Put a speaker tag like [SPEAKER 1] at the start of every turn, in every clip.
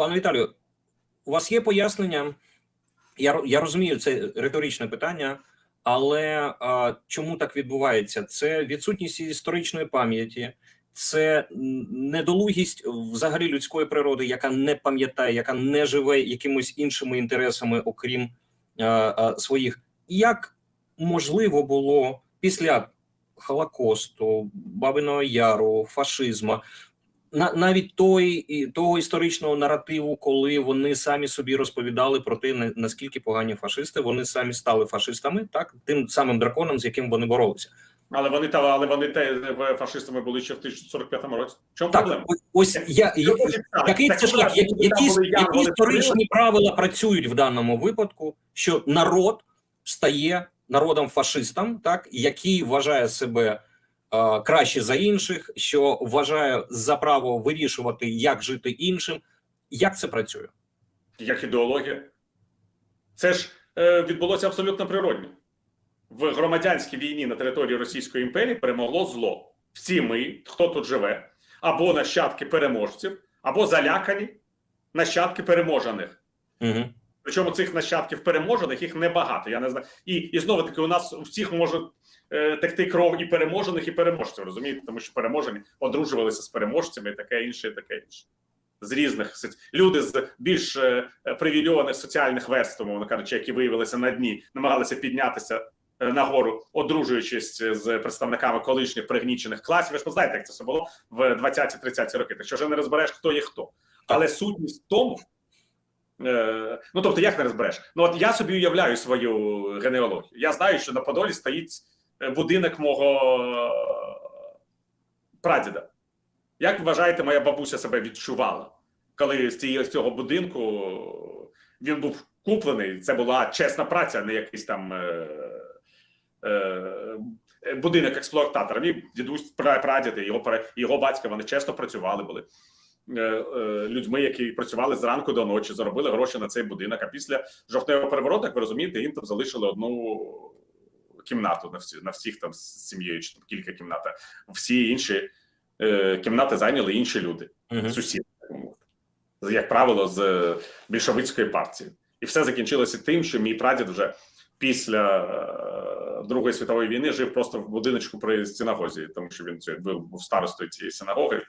[SPEAKER 1] Пане Віталію, у вас є пояснення? Я, я розумію, це риторичне питання, але а, чому так відбувається? Це відсутність історичної пам'яті, це недолугість взагалі людської природи, яка не пам'ятає, яка не живе якимось іншими інтересами, окрім а, а, своїх. Як можливо було після Холокосту, Бабиного Яру, фашизму, на навіть той і того історичного наративу, коли вони самі собі розповідали про те, на- наскільки погані фашисти, вони самі стали фашистами, так тим самим драконом, з яким вони боролися.
[SPEAKER 2] Але вони та але вони те фашистами були ще в 1045 році. Чому
[SPEAKER 1] Так,
[SPEAKER 2] проблема?
[SPEAKER 1] ось- я, я який
[SPEAKER 2] Так,
[SPEAKER 1] це шлях,
[SPEAKER 2] так,
[SPEAKER 1] які, які, які історичні правила працюють в даному випадку, що народ стає народом фашистом, так який вважає себе краще за інших, що вважає за право вирішувати, як жити іншим. Як це працює?
[SPEAKER 2] як ідеологія. Це ж е, відбулося абсолютно природньо. В громадянській війні на території Російської імперії перемогло зло. Всі ми, хто тут живе, або нащадки переможців, або залякані нащадки переможених.
[SPEAKER 1] Угу.
[SPEAKER 2] Причому цих нащадків переможених їх небагато. Я не знаю. І, і знову таки, у нас у всіх може е, текти кров і переможених, і переможців. Розумієте, тому що переможені одружувалися з переможцями, і таке інше, і таке інше. З різних люди з більш е, привілейованих соціальних верств, мовно кажучи, які виявилися на дні, намагалися піднятися е, нагору, одружуючись з представниками колишніх пригнічених класів. Ви ж знаєте, як це все було в 20-30 роки. Так що вже не розбереш, хто є хто. Але сутність в тому. Е, ну тобто, як не розбереш? Ну от я собі уявляю свою генеалогію. Я знаю, що на Подолі стоїть е, будинок мого е, прадіда. Як вважаєте, моя бабуся себе відчувала, коли з цього будинку він був куплений? Це була чесна праця, не якийсь там е, е, будинок експлуататора. Мій дідусь пра- прадід, і його його батька вони чесно працювали були е, е, людьми, які працювали зранку до ночі, заробили гроші на цей будинок. А після жовтневого перевороту, як ви розумієте, їм там залишили одну кімнату на всі на всіх там з сім'єю, чи там кілька кімнат. Всі інші е, кімнати зайняли інші люди,
[SPEAKER 1] Угу.
[SPEAKER 2] сусіди, так мовити. Як правило, з е, більшовицької партії. І все закінчилося тим, що мій прадід вже після е, Другої світової війни жив просто в будиночку при синагозі, тому що він був був старостою цієї синагоги,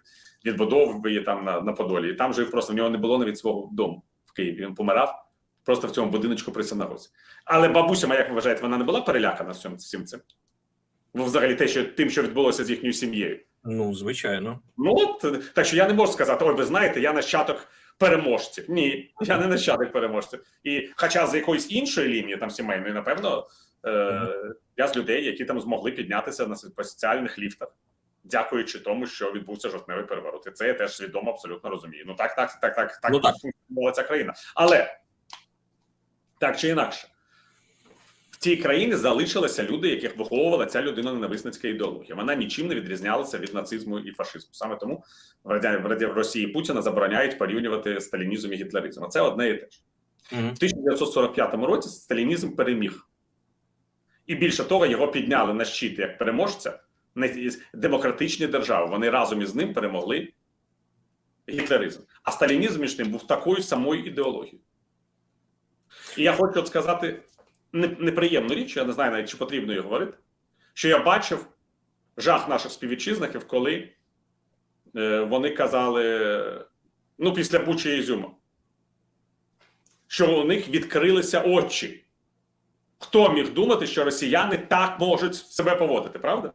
[SPEAKER 2] відбудовував її там на, на Подолі. І там жив просто в нього не було навіть свого дому в Києві. Він помирав просто в цьому будиночку при синагозі. Але бабуся, моя, як ви вважаєте, вона не була перелякана всім, всім цим? Ну, взагалі, те, що тим, що відбулося з їхньою сім'єю.
[SPEAKER 1] Ну, звичайно.
[SPEAKER 2] Ну от так що я не можу сказати, ой, ви знаєте, я нащадок переможців. Ні, я не нащадок переможців. І хоча з якоїсь іншої лінії, там сімейної, напевно, е, я з людей, які там змогли піднятися на по соціальних ліфтах, дякуючи тому, що відбувся жовтневий переворот. І це я теж свідомо абсолютно розумію. Ну так, так, так, так, так,
[SPEAKER 1] Ну, так.
[SPEAKER 2] функціонувала ця країна. Але так чи інакше. В цій країні залишилися люди, яких виховувала ця людина ненависницька ідеологія. Вона нічим не відрізнялася від нацизму і фашизму. Саме тому в Росії Путіна забороняють порівнювати сталінізм і гітлеризм. А це одне і те ж.
[SPEAKER 1] Угу.
[SPEAKER 2] В 1945 році сталінізм переміг, і більше того, його підняли на щит як переможця демократичні держави. Вони разом із ним перемогли гітлеризм. А сталінізм між тим був такою самою ідеологією. І я хочу сказати неприємну річ, я не знаю навіть чи потрібно її говорити, що я бачив жах наших співвітчизників, коли е, вони казали: ну, після Бучі Ізюма, що у них відкрилися очі. Хто міг думати, що росіяни так можуть себе поводити, правда?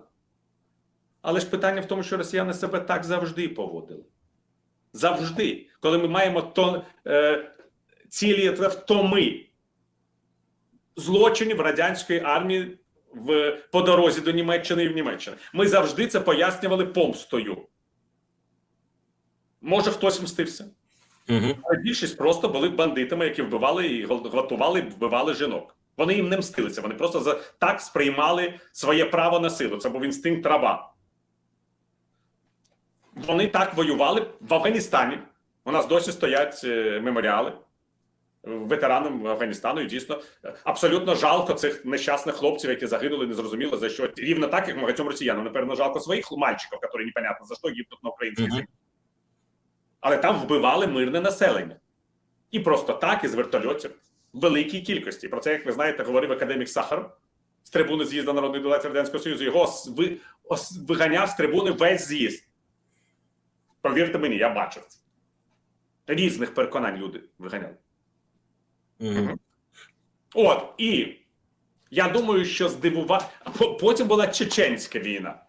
[SPEAKER 2] Але ж питання в тому, що росіяни себе так завжди поводили. Завжди. Коли ми маємо то, е, цілі втоми злочинів радянської армії в, по дорозі до Німеччини і в Німеччини. Ми завжди це пояснювали помстою. Може, хтось мстився.
[SPEAKER 1] Угу.
[SPEAKER 2] Але більшість просто були бандитами, які вбивали і гвал- гвалтували, вбивали жінок. Вони їм не мстилися. Вони просто за так сприймали своє право на силу. Це був інстинкт раба. Вони так воювали в Афганістані. У нас досі стоять е, меморіали ветеранам Афганістану. І дійсно абсолютно жалко цих нещасних хлопців, які загинули, незрозуміло за що. Рівно так, як багатьом росіянам. Напевно, жалко своїх мальчиків, які непонятно за що гибнуть на українській землі. Але там вбивали мирне населення. І просто так, із вертольотів, в великій кількості. Про це, як ви знаєте, говорив академік Сахаров з трибуни з'їзду народної делегації Радянського Союзу. Його виганяв з трибуни весь з'їзд. Повірте мені, я бачив це. Різних переконань люди виганяли.
[SPEAKER 1] Мгм.
[SPEAKER 2] От і я думаю, що здивував. Потім була чеченська війна.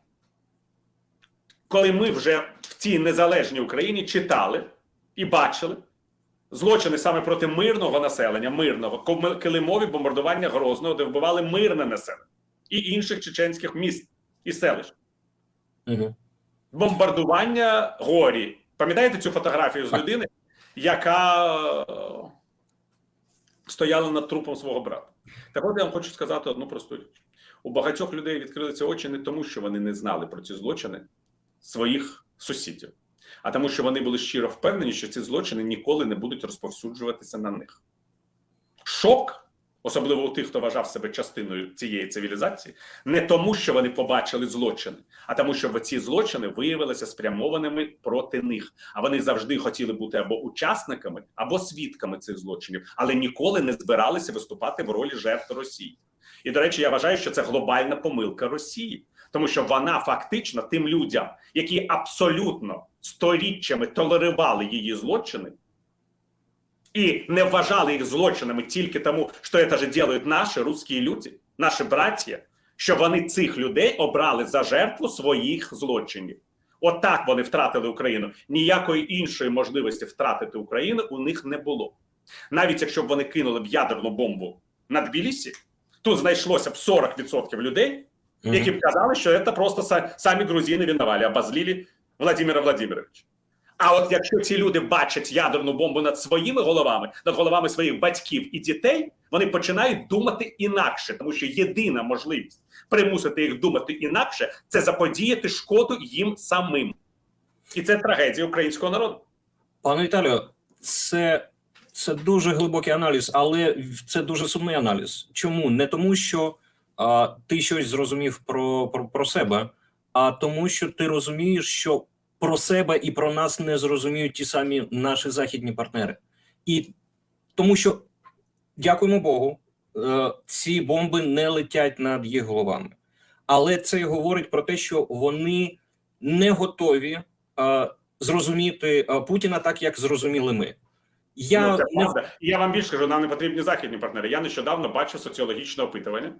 [SPEAKER 2] Коли ми вже в цій незалежній Україні читали і бачили злочини саме проти мирного населення, мирного, килимові бомбардування Грозного, де вбивали мирне населення і інших чеченських міст і селищ.
[SPEAKER 1] Мгм.
[SPEAKER 2] Бомбардування горі. Пам'ятаєте цю фотографію з людини, яка е, стояла над трупом свого брата? Так от я вам хочу сказати одну просту річ. У багатьох людей відкрилися очі не тому, що вони не знали про ці злочини своїх сусідів, а тому, що вони були щиро впевнені, що ці злочини ніколи не будуть розповсюджуватися на них. Шок, особливо у тих, хто вважав себе частиною цієї цивілізації, не тому, що вони побачили злочини, а тому, що ці злочини виявилися спрямованими проти них. А вони завжди хотіли бути або учасниками, або свідками цих злочинів, але ніколи не збиралися виступати в ролі жертв Росії. І до речі, я вважаю, що це глобальна помилка Росії, тому що вона фактично тим людям, які абсолютно сторіччями толерували її злочини. І не вважали їх злочинами тільки тому, що це ж роблять наші русські люди, наші браття, що вони цих людей обрали за жертву своїх злочинів. Отак вони втратили Україну. Ніякої іншої можливості втратити Україну у них не було. Навіть якщо б вони кинули б ядерну бомбу на Тбілісі, тут знайшлося б 40% людей, які б казали, що це просто са- самі грузини винували, обозлили Владимира Владимировича. А от якщо ці люди бачать ядерну бомбу над своїми головами, над головами своїх батьків і дітей, вони починають думати інакше, тому що єдина можливість примусити їх думати інакше це заподіяти шкоду їм самим. І це трагедія українського народу.
[SPEAKER 1] Пане Віталію, це, це дуже глибокий аналіз, але це дуже сумний аналіз. Чому? Не тому, що а, ти щось зрозумів про, про, про себе, а тому, що ти розумієш, що про себе і про нас не зрозуміють ті самі наші західні партнери. І тому що, дякуємо Богу, е, ці бомби не летять над їх головами. Але це говорить про те, що вони не готові е, зрозуміти е, Путіна так, як зрозуміли ми. Я
[SPEAKER 2] ну, це
[SPEAKER 1] не
[SPEAKER 2] правда. Я вам більше кажу, нам не потрібні західні партнери. Я нещодавно бачив соціологічне опитування.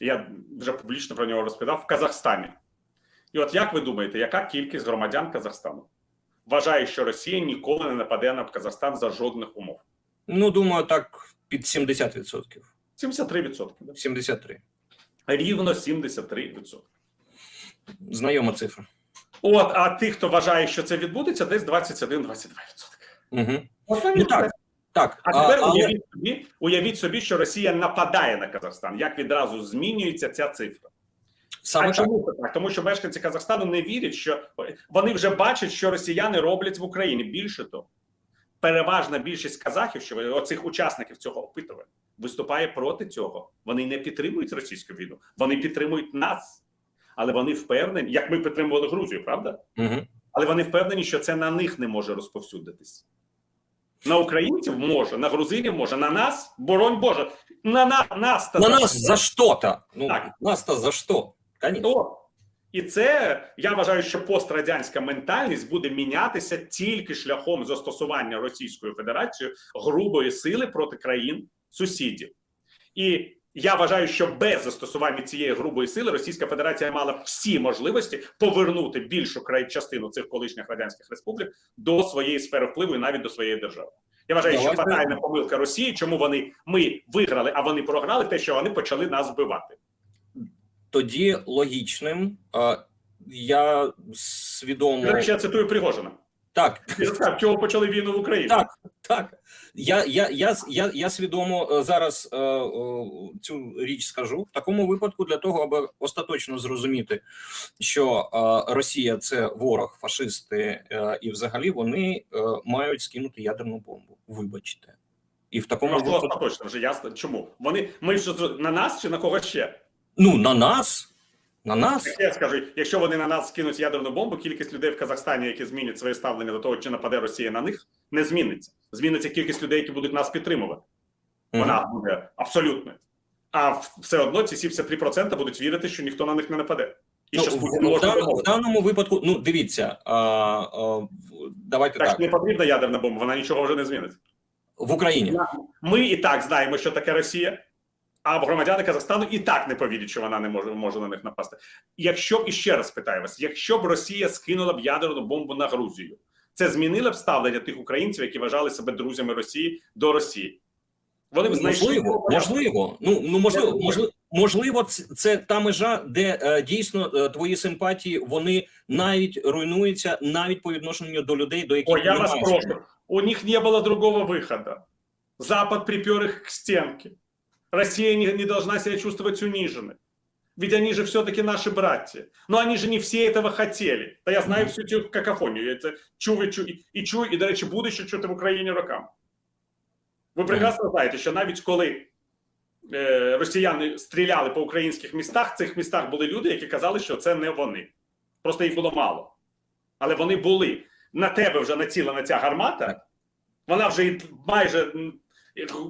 [SPEAKER 2] Я вже публічно про нього розповідав в Казахстані. І от як ви думаєте, яка кількість громадян Казахстану вважає, що Росія ніколи не нападе на Казахстан за жодних умов?
[SPEAKER 1] ну думаю, так під 70%.
[SPEAKER 2] 73%. Да?
[SPEAKER 1] 73.
[SPEAKER 2] Рівно 73%.
[SPEAKER 1] Знайома цифра.
[SPEAKER 2] От, а тих, хто вважає, що це відбудеться, десь 21-22%.
[SPEAKER 1] Угу. Ну так, так.
[SPEAKER 2] А тепер
[SPEAKER 1] але-
[SPEAKER 2] уявіть собі, уявіть собі, що Росія нападає на Казахстан. Як відразу змінюється ця цифра?
[SPEAKER 1] Саме
[SPEAKER 2] а
[SPEAKER 1] так.
[SPEAKER 2] чому це так? Тому що мешканці Казахстану не вірять, що вони вже бачать, що росіяни роблять в Україні. Більше того, переважна більшість казахів, що оцих учасників цього опитування, виступає проти цього. Вони не підтримують російську війну, вони підтримують нас. Але вони впевнені, як ми підтримували Грузію, правда?
[SPEAKER 1] Угу.
[SPEAKER 2] Але вони впевнені, що це на них не може розповсюдитись. На українців може, на грузинів може, на нас, боронь Боже, на, на нас
[SPEAKER 1] На нас за что-то. Ну, нас-то за что? Конечно.
[SPEAKER 2] І це я вважаю, що пострадянська ментальність буде мінятися тільки шляхом застосування Російською Федерацією грубої сили проти країн сусідів. І я вважаю, що без застосування цієї грубої сили Російська Федерація мала всі можливості повернути більшу край частину цих колишніх радянських республік до своєї сфери впливу і навіть до своєї держави. Я вважаю, що фатальна помилка Росії, чому вони ми виграли, а вони програли, те, що вони почали нас вбивати.
[SPEAKER 1] Тоді логічним. А, я свідомо.
[SPEAKER 2] До речі, я цитую Пригожина.
[SPEAKER 1] Так,
[SPEAKER 2] чого почали війну в Україні.
[SPEAKER 1] Так. Так, я, я, я, я, я свідомо е, зараз е, е, цю річ скажу в такому випадку для того, аби остаточно зрозуміти, що е, Росія це ворог, фашисти, е, і взагалі вони е, мають скинути ядерну бомбу. Вибачте, і в такому випадку,
[SPEAKER 2] остаточно вже ясно. Чому? Вони ми зро- на нас чи на кого ще?
[SPEAKER 1] Ну на нас, На нас
[SPEAKER 2] Я скажу, якщо вони на нас скинуть ядерну бомбу, кількість людей в Казахстані, які змінять своє ставлення до того, чи нападе Росія на них, не зміниться. Зміниться кількість людей, які будуть нас підтримувати. Вона буде абсолютною. А все одно ці 73% будуть вірити, що ніхто на них не нападе. І
[SPEAKER 1] Ну,
[SPEAKER 2] що
[SPEAKER 1] в, в,
[SPEAKER 2] можна
[SPEAKER 1] дан- в даному випадку, ну дивіться, а, а, давайте
[SPEAKER 2] Так
[SPEAKER 1] так,
[SPEAKER 2] не потрібна ядерна бомба, вона нічого вже не змінить.
[SPEAKER 1] в Україні.
[SPEAKER 2] Ми і так знаємо, що таке Росія, а громадяни Казахстану і так не повірять, що вона не може, може на них напасти. Якщо б і ще раз питаю вас, якщо б Росія скинула б ядерну бомбу на Грузію, це змінило б ставлення тих українців, які вважали себе друзями Росії до Росії. Вони б знайшли
[SPEAKER 1] Можливо, можливо. Ну ну можливо, можливо, можливо, це, та межа, де е, дійсно е, твої симпатії вони навіть руйнуються навіть по відношенню до людей, до яких
[SPEAKER 2] О, я вас прошу. У них не было другого выхода. Запад припер их к стенке. Россия не, не должна себя чувствовать униженной. Ведь они же все-таки наши братья. Но они же не все этого хотели. Та я знаю всю цю какофонію. Я це чув і чую, і, і, до речі, буду ще чути в Україні роками. Ви прекрасно знаєте, що навіть коли е, росіяни стріляли по українських містах, в цих містах були люди, які казали, що це не вони. Просто їх було мало. Але вони були. На тебе вже націлена ця гармата, вона вже майже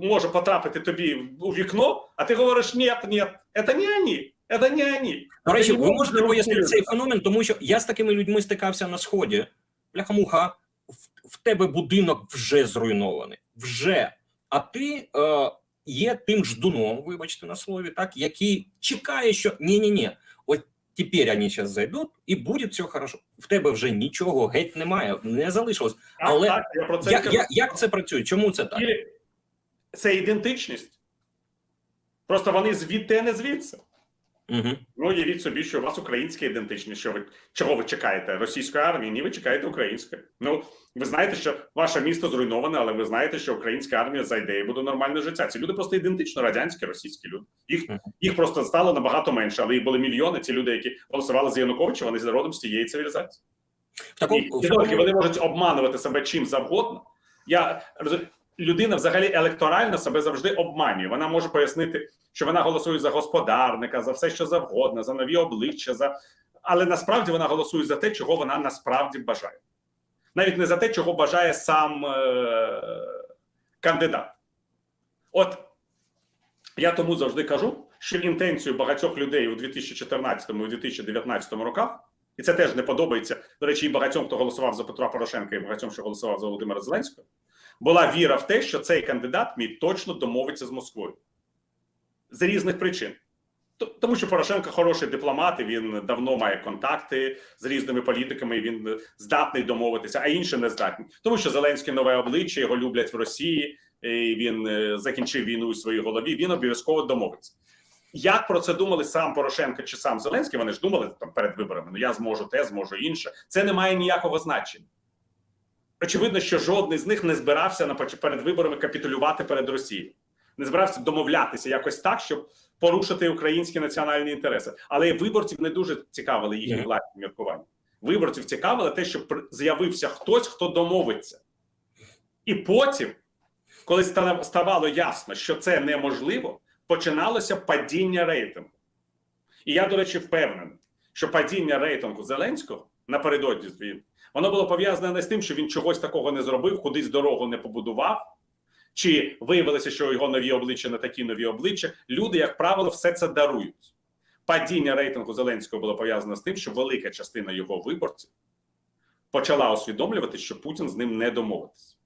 [SPEAKER 2] може потрапити тобі у вікно, а ти говориш: ні, ні, це не вони, це не вони.
[SPEAKER 1] До речі, ви можете пояснити цей феномен, тому що я з такими людьми стикався на сході. Бляха-муха, в, в тебе будинок вже зруйнований. Вже. А ти е, є тим ждуном, вибачте на слові, так, який чекає, що ні-ні-ні, от тепер вони зараз зайдуть і буде все хорошо. В тебе вже нічого геть немає, не залишилось.
[SPEAKER 2] Так,
[SPEAKER 1] Але
[SPEAKER 2] так, я про це
[SPEAKER 1] Як, як, як це працює? Чому це так?
[SPEAKER 2] Це ідентичність. Просто вони звідти, а не звідси.
[SPEAKER 1] Угу.
[SPEAKER 2] Ну, уявіть собі, що у вас українська ідентичність. Що ви чого ви чекаєте? Російської армії? Ні, ви чекаєте української. Ну ви знаєте, що ваше місто зруйноване, але ви знаєте, що українська армія зайде і буде нормальне життя. Ці люди просто ідентично радянські, російські люди. Їх їх просто стало набагато менше, але їх були мільйони. Ці люди, які голосували за Януковича, вони з родом з тієї цивілізації.
[SPEAKER 1] В такому,
[SPEAKER 2] І,
[SPEAKER 1] в
[SPEAKER 2] і
[SPEAKER 1] такому-
[SPEAKER 2] вони можуть обманувати себе чим завгодно. Я роз- людина взагалі електорально себе завжди обманює. Вона може пояснити, що вона голосує за господарника, за все, що завгодно, за нові обличчя, за але насправді вона голосує за те, чого вона насправді бажає, навіть не за те, чого бажає сам е- кандидат. От я тому завжди кажу, що інтенцію багатьох людей у 2014 і 2019 роках і це теж не подобається. До речі, і багатьом, хто голосував за Петра Порошенка, і багатьом, що голосував за Володимира Зеленського, була віра в те, що цей кандидат мій точно домовиться з Москвою з різних причин. Тому що Порошенко хороший дипломат, і він давно має контакти з різними політиками, і він здатний домовитися, а інші не здатні. Тому що Зеленський нове обличчя, його люблять в Росії, і він е, закінчив війну у своїй голові. Він обов'язково домовиться. Як про це думали сам Порошенко чи сам Зеленський? Вони ж думали там перед виборами. Ну я зможу те, зможу інше. Це не має ніякого значення. Очевидно, що жодний з них не збирався на перед виборами капітулювати перед Росією, не збирався домовлятися якось так, щоб порушити українські національні інтереси. Але виборців не дуже цікавили їхні власні міркування. Виборців цікавило те, щоб з'явився хтось, хто домовиться. І потім, коли ставало ясно, що це неможливо, починалося падіння рейтингу. І я, до речі, впевнений, що падіння рейтингу Зеленського напередодні звін. воно було пов'язане не з тим, що він чогось такого не зробив, кудись дорогу не побудував, чи виявилося, що його нові обличчя не такі нові обличчя. Люди, як правило, все це дарують. Падіння рейтингу Зеленського було пов'язане з тим, що велика частина його виборців почала усвідомлювати, що Путін з ним не домовитись.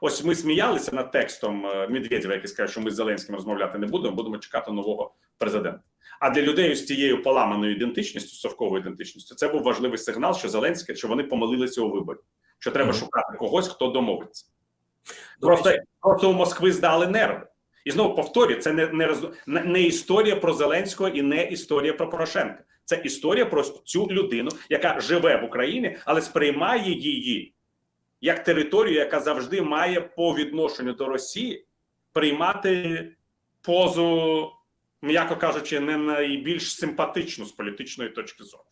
[SPEAKER 2] Ось ми сміялися над текстом е, Медведєва, який скаже, що ми з Зеленським розмовляти не будемо, будемо чекати нового президента. А для людей з тією поламаною ідентичністю, совковою ідентичністю, це був важливий сигнал, що Зеленський, що вони помилилися у виборі, що треба шукати когось, хто домовиться. Просто, просто у Москви здали нерви. І знову повторюю, це не, не, не, не історія про Зеленського і не історія про Порошенка. Це історія про цю людину, яка живе в Україні, але сприймає її як територію, яка завжди має по відношенню до Росії приймати позу, м'яко кажучи, не найбільш симпатичну з політичної точки зору.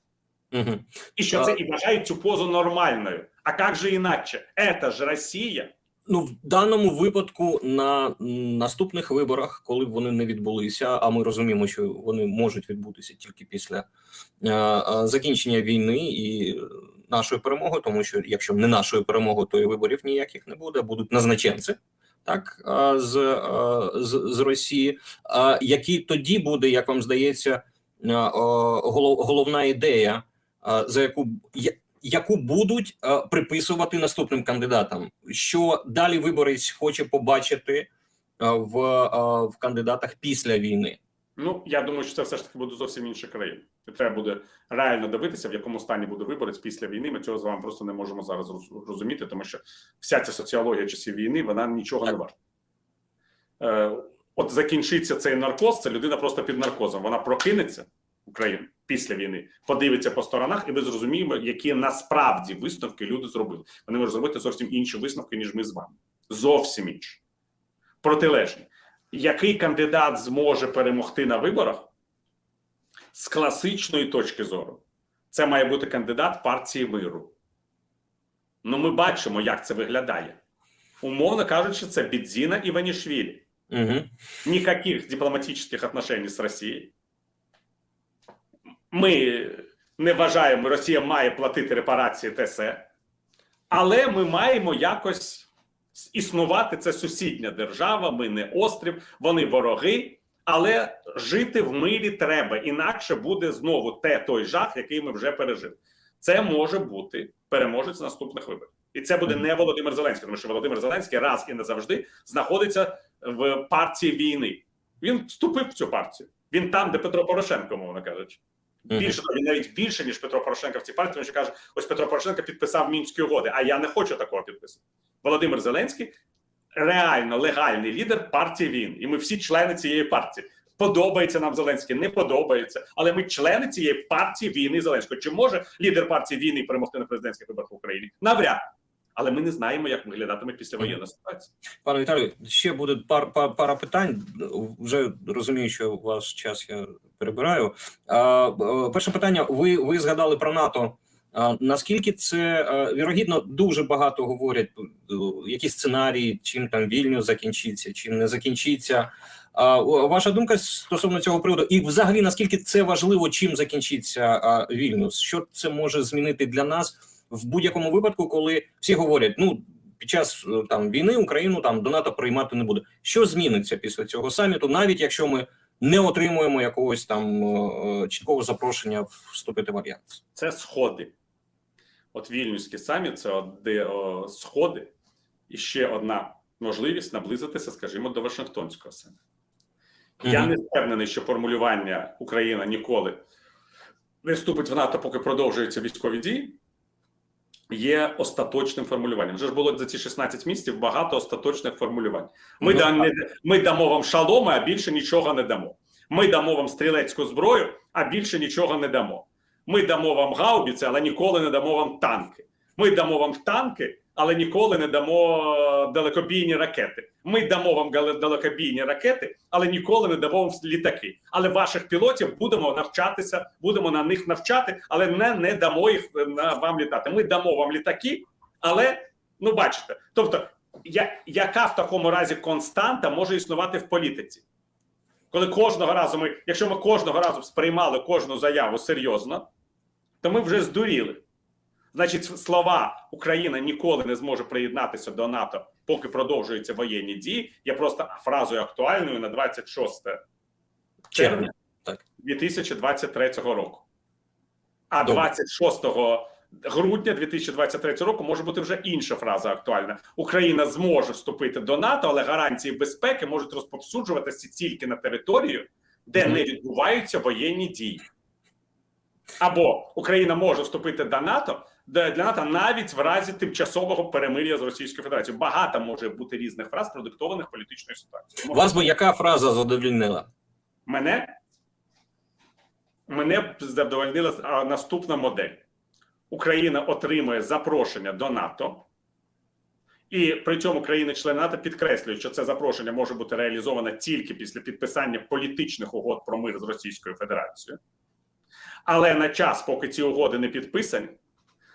[SPEAKER 1] угу.
[SPEAKER 2] І що це і вважають цю позу нормальною. А як же іначе? Це ж Росія.
[SPEAKER 1] Ну, в даному випадку на наступних виборах, коли б вони не відбулися, а ми розуміємо, що вони можуть відбутися тільки після е, е, закінчення війни і нашої перемоги, тому що якщо не нашої перемоги, то і виборів ніяких не буде, будуть назначенці. Так, з, з, з Росії, який тоді буде, як вам здається, головна ідея, за яку яку будуть приписувати наступним кандидатам. Що далі виборець хоче побачити в, в кандидатах після війни?
[SPEAKER 2] Ну я думаю, що це все ж таки буде зовсім інша країна. І треба буде реально дивитися, в якому стані буде виборець після війни. Ми цього з вами просто не можемо зараз роз- розуміти, тому що вся ця соціологія часів війни вона нічого не варта. Е, от закінчиться цей наркоз, це людина просто під наркозом. Вона прокинеться Україна після війни, подивиться по сторонах, і ми зрозуміємо, які насправді висновки люди зробили. Вони можуть зробити зовсім інші висновки, ніж ми з вами. Зовсім інші. Протилежні. Який кандидат зможе перемогти на виборах з класичної точки зору? Це має бути кандидат партії миру. Ну, ми бачимо, як це виглядає. Умовно кажучи, це Бідзіна Іванішвілі.
[SPEAKER 1] Угу.
[SPEAKER 2] Никаких дипломатических отношений з Росією. Ми не вважаємо, Росія має платити репарації ТСЕ, але ми маємо якось існувати. Це сусідня держава, ми не острів, вони вороги, але жити в мирі треба. Інакше буде знову те той жах, який ми вже пережили. Це може бути переможець наступних виборів. І це буде не Володимир Зеленський, тому що Володимир Зеленський раз і назавжди знаходиться в партії війни. Він вступив в цю партію. Він там, де Петро Порошенко, мовно кажучи. Більше він навіть більше, ніж Петро Порошенко в цій партії, тому що каже: ось Петро Порошенко підписав мінські угоди, а я не хочу такого підпису. Володимир Зеленський реально легальний лідер партії він. І ми всі члени цієї партії. Подобається нам Зеленський, не подобається, але ми члени цієї партії війни Зеленського. Чи може лідер партії війни перемогти на президентських виборах в Україні? Навряд. Але ми не знаємо, як виглядатиме післявоєнна ситуація.
[SPEAKER 1] Пане Віталію, ще буде пар, пар, пара питань. Вже розумію, що ваш час я перебираю. А, е, перше питання: ви, ви згадали про НАТО. Наскільки це вірогідно дуже багато говорять, е, які сценарії, чим там вільню закінчиться, чим не закінчиться. А, ваша думка стосовно цього приводу, і взагалі наскільки це важливо, чим закінчиться а, Вільнюс? Що це може змінити для нас в будь-якому випадку, коли всі говорять, ну під час е, там війни Україну там до НАТО приймати не буде. Що зміниться після цього саміту, навіть якщо ми не отримуємо якогось там е, чіткого запрошення вступити в альянс?
[SPEAKER 2] Це сходи. От Вільнюський саміт це от де о, сходи, і ще одна можливість наблизитися, скажімо, до Вашингтонського саміту. Я не впевнений, що формулювання Україна ніколи не вступить в НАТО, поки продовжуються військові дії. Є остаточним формулюванням. Вже ж було за ці 16 місяців багато остаточних формулювань. Ми,
[SPEAKER 1] Ну,
[SPEAKER 2] да, не, ми дамо вам шаломи, а більше нічого не дамо. Ми дамо вам стрілецьку зброю, а більше нічого не дамо. Ми дамо вам гаубіці, але ніколи не дамо вам танки. Ми дамо вам танки, але ніколи не дамо далекобійні ракети. Ми дамо вам далекобійні ракети, але ніколи не дамо вам літаки. Але ваших пілотів будемо навчатися, будемо на них навчати, але не, не дамо їх е, на вам літати. Ми дамо вам літаки, але ну бачите, тобто, я, яка в такому разі константа може існувати в політиці? Коли кожного разу ми, якщо ми кожного разу сприймали кожну заяву серйозно, то ми вже здуріли. Значить, слова Україна ніколи не зможе приєднатися до НАТО, поки продовжуються воєнні дії. Є просто фразою актуальною на 26 червня 2023 року. А
[SPEAKER 1] Добре.
[SPEAKER 2] 26 грудня 2023 року може бути вже інша фраза актуальна. Україна зможе вступити до НАТО, але гарантії безпеки можуть розповсюджуватися тільки на територію, де не відбуваються воєнні дії. Або Україна може вступити до НАТО для НАТО навіть в разі тимчасового перемир'я з Російською Федерацією. Багато може бути різних фраз, продиктованих політичною ситуацією.
[SPEAKER 1] Вас би яка фраза задовільнила?
[SPEAKER 2] Мене мене задовольнила наступна модель: Україна отримує запрошення до НАТО, і при цьому країни-члени НАТО підкреслюють, що це запрошення може бути реалізовано тільки після підписання політичних угод про мир з Російською Федерацією. Але на час, поки ці угоди не підписані,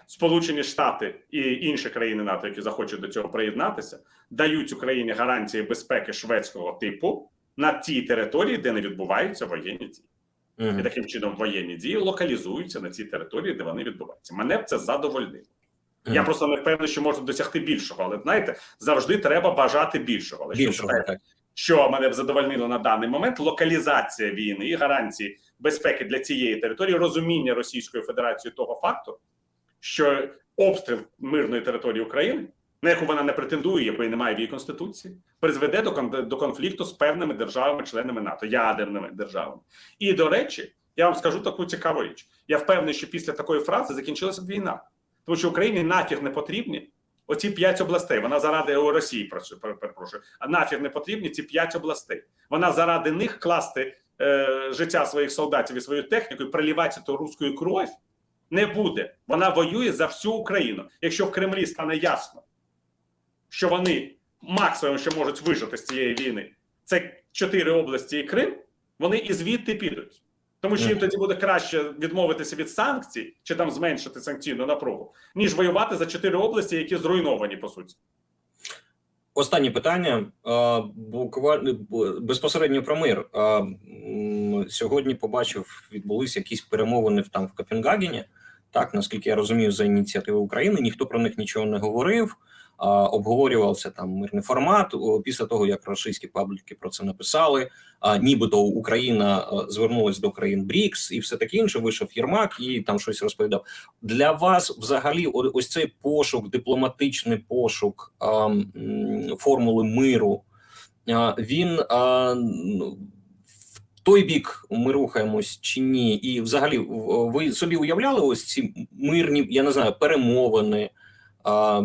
[SPEAKER 2] Сполучені Штати і інші країни НАТО, які захочуть до цього приєднатися, дають Україні гарантії безпеки шведського типу на тій території, де не відбуваються воєнні дії. І таким чином воєнні дії локалізуються на цій території, де вони відбуваються. Мене б це задовольнило. Я просто не впевнений, що можна досягти більшого, але знаєте, завжди треба бажати більшого. Але
[SPEAKER 1] Більшого,
[SPEAKER 2] питання,
[SPEAKER 1] так.
[SPEAKER 2] що мене б задовольнило на даний момент локалізація війни і гарантії безпеки для цієї території, розуміння Російської Федерації того факту, що обстріл мирної території України, на яку вона не претендує, якої немає в її конституції, призведе до до конфлікту з певними державами-членами НАТО, ядерними державами. І до речі, я вам скажу таку цікаву річ. Я впевнений, що після такої фрази закінчилася б війна, тому що Україні нафіг не потрібні. Оці п'ять областей. Вона заради Росії працює, перепрошую. А нафіг не потрібні ці п'ять областей. Вона заради них класти е, життя своїх солдатів і свою техніку і проливати ту руську кров не буде. Вона воює за всю Україну. Якщо в Кремлі стане ясно, що вони максимум, що можуть вижити з цієї війни, це чотири області і Крим, вони і звідти підуть. Тому що їм тоді буде краще відмовитися від санкцій чи там зменшити санкційну напругу, ніж воювати за чотири області, які зруйновані по суті.
[SPEAKER 1] Останнє питання. Буквально безпосередньо про мир. Сьогодні побачив, відбулися якісь перемовини в- там в Копенгагені. Так, наскільки я розумію, за ініціативи України ніхто про них нічого не говорив. Обговорювався там мирний формат. Після того, як російські пабліки про це написали, нібито Україна звернулась до країн БРІКС і все таке інше. Вийшов Єрмак і там щось розповідав. Для вас взагалі, ось цей пошук, дипломатичний пошук формули миру, він ну, той бік ми рухаємось чи ні? І взагалі, ви собі уявляли ось ці мирні, я не знаю, перемовини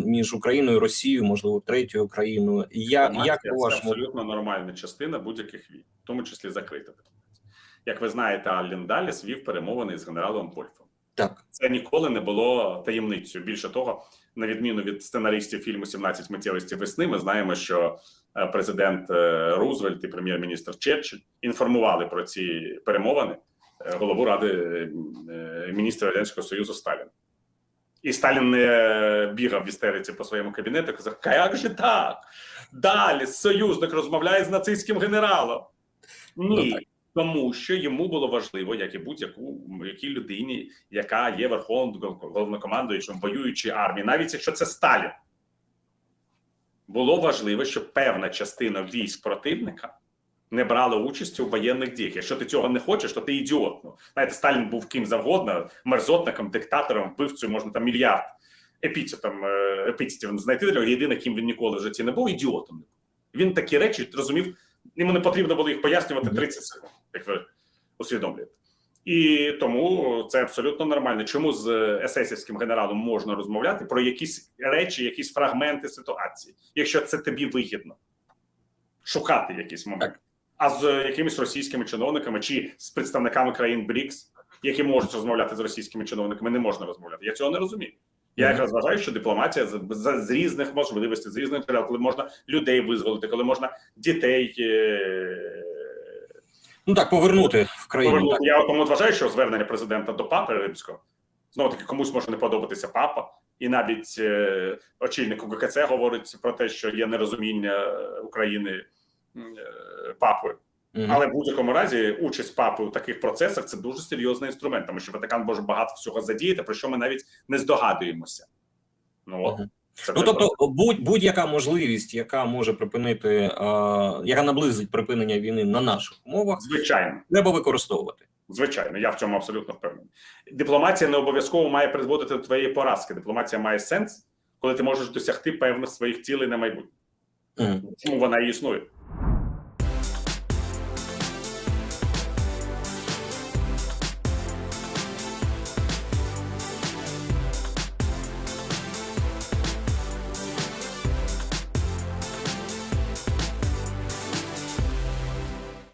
[SPEAKER 1] між Україною і Росією, можливо, третьою країною. Я, як
[SPEAKER 2] це
[SPEAKER 1] вашому
[SPEAKER 2] абсолютно нормальна частина будь-яких війн, в тому числі закрита. Як ви знаєте, Аллен Даліс вів перемовини з генералом Вольфом.
[SPEAKER 1] так?
[SPEAKER 2] Це ніколи не було таємницею. Більше того, на відміну від сценаристів фільму «17 миттєвості весни, ми знаємо, що е, президент е, Рузвельт і прем'єр-міністр Черчилль інформували про ці перемовини е, голову ради міністра радянського союзу Сталіна. І Сталін не бігав в істериці по своєму кабінету і казав: як же так? Далі союзник розмовляє з нацистським генералом.
[SPEAKER 1] Ну,
[SPEAKER 2] Ні,
[SPEAKER 1] так.
[SPEAKER 2] тому що йому було важливо, як і будь-яку якій людині, яка є верховним головнокомандуючим воюючої армії, навіть якщо це Сталін. Було важливо, щоб певна частина військ противника не брала участі у воєнних діях. Якщо ти цього не хочеш, то ти ідіот. Ну, знаєте, Сталін був ким завгодно, мерзотником, диктатором, вбивцею, можна там мільярд епітетом, е, епітетів знайти для. Єдине, ким він ніколи в житті не був, ідіотом. Він такі речі розумів, йому не потрібно було їх пояснювати 30 секунд, як ви усвідомлюєте. І тому це абсолютно нормально. Чому з есесівським генералом можна розмовляти про якісь речі, якісь фрагменти ситуації, якщо це тобі вигідно шукати якісь моменти. А з якимись російськими чиновниками чи з представниками країн БРІКС, які можуть розмовляти з російськими чиновниками, не можна розмовляти. Я цього не розумію. Я якраз вважаю, що дипломатія з, з, з різних можливостей, з різних джерел, коли можна людей визволити, коли можна дітей. Е-
[SPEAKER 1] Ну так, повернути в країну. Так.
[SPEAKER 2] Я тому вважаю, що звернення президента до папи римського знову таки комусь може не подобатися папа, і навіть е, очільник УГКЦ говорить про те, що є нерозуміння України е, папою.
[SPEAKER 1] Мгм.
[SPEAKER 2] Але в будь-якому разі участь папи у таких процесах це дуже серйозний інструмент, тому що Ватикан може багато всього задіяти, про що ми навіть не здогадуємося. Ну от
[SPEAKER 1] Мгм.
[SPEAKER 2] це
[SPEAKER 1] Ну тобто, будь будь-яка можливість, яка може припинити, е, яка наблизить припинення війни на наших умовах,
[SPEAKER 2] звичайно.
[SPEAKER 1] треба використовувати.
[SPEAKER 2] Звичайно, я в цьому абсолютно впевнений. Дипломатія не обов'язково має призводити до твоєї поразки. Дипломатія має сенс, коли ти можеш досягти певних своїх цілей на майбутнє.
[SPEAKER 1] Мгм.
[SPEAKER 2] Чому вона і існує?